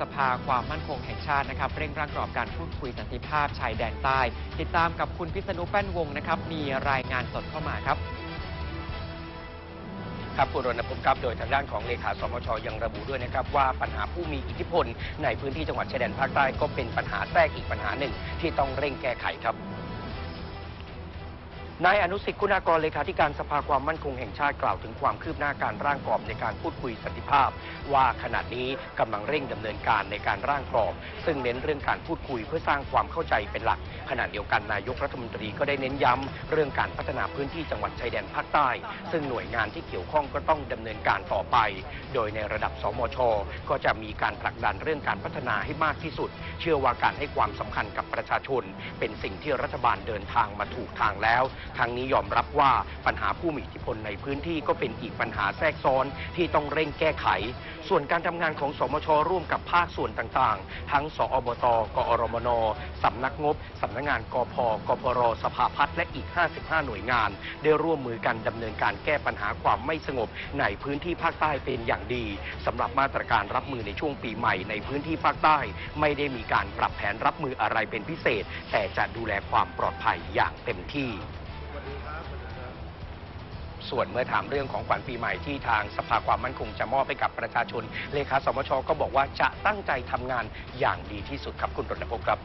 สภาความมั่นคงแห่งชาตินะครับเร่งร่างกรอบการพูดคุยสันติภาพชายแดนใต้ ติดตามกับคุณพิษณุแป้นวงนะครับมีรายงานสดเข้ามาครับครับคุณรณพงศ์ครับโดยทางด้านของเลขาสมชยังระบุด้วยนะครับว่าปัญหาผู้มีอิทธิพลในพื้นที่จังหวัดชายแดนภาคใต้ก็เป็นปัญหาแทรกอีกปัญหาหนึ่งที่ต้องเร่งแก้ไขครับ นายอนุสิทธิ์คุณากรเลขาธิการสภาความมั่นคงแห่งชาติกล่าวถึงความคืบหน้าการร่างกรอบในการพูดคุยสันติภาพ ว่าขณะนี้กำลังเร่งดำเนินการในการร่างกรอบ ซึ่งเน้นเรื่องการพูดคุยเพื่อสร้างความเข้าใจเป็นหลักขณะเดียวกันนายกรัฐมนตรีก็ได้เน้นย้ำเรื่องการพัฒนาพื้นที่จังหวัดชายแดนภาคใต้ ซึ่งหน่วยงานที่เกี่ยวข้องก็ต้องดำเนินการต่อไป โดยในระดับสมช ก็จะมีการผลักดันเรื่องการพัฒนาให้มากที่สุด เชื่อว่าการให้ความสำคัญกับประชาชน เป็นสิ่งที่รัฐบาลเดินทางมาถูกทางแล้วทั้งนี้ยอมรับว่าปัญหาผู้มีอิทธิพลในพื้นที่ก็เป็นอีกปัญหาแทรกซ้อนที่ต้องเร่งแก้ไข ส่วนการทำงานของสมชร่วมกับภาคส่วนต่างๆ ทั้ง สอบต กอรมนสำนักงบสำนักงานกพกพรสภาพัฒน์และอีก 55 หน่วยงาน ได้ร่วมมือกันดำเนินการแก้ปัญหาความไม่สงบในพื้นที่ภาคใต้เป็นอย่างดีสำหรับมาตรการรับมือในช่วงปีใหม่ในพื้นที่ภาคใต้ ไม่ได้มีการปรับแผนรับมืออะไรเป็นพิเศษ แต่จะดูแลความปลอดภัยอย่างเต็มที่ ส่วนเมื่อถามเรื่องของขวัญปีใหม่ที่ทางสภาความมั่นคงจะมอบให้กับประชาชน เลขาสมชก็บอกว่าจะตั้งใจทำงานอย่างดีที่สุดครับคุณรณพงศ์ครับ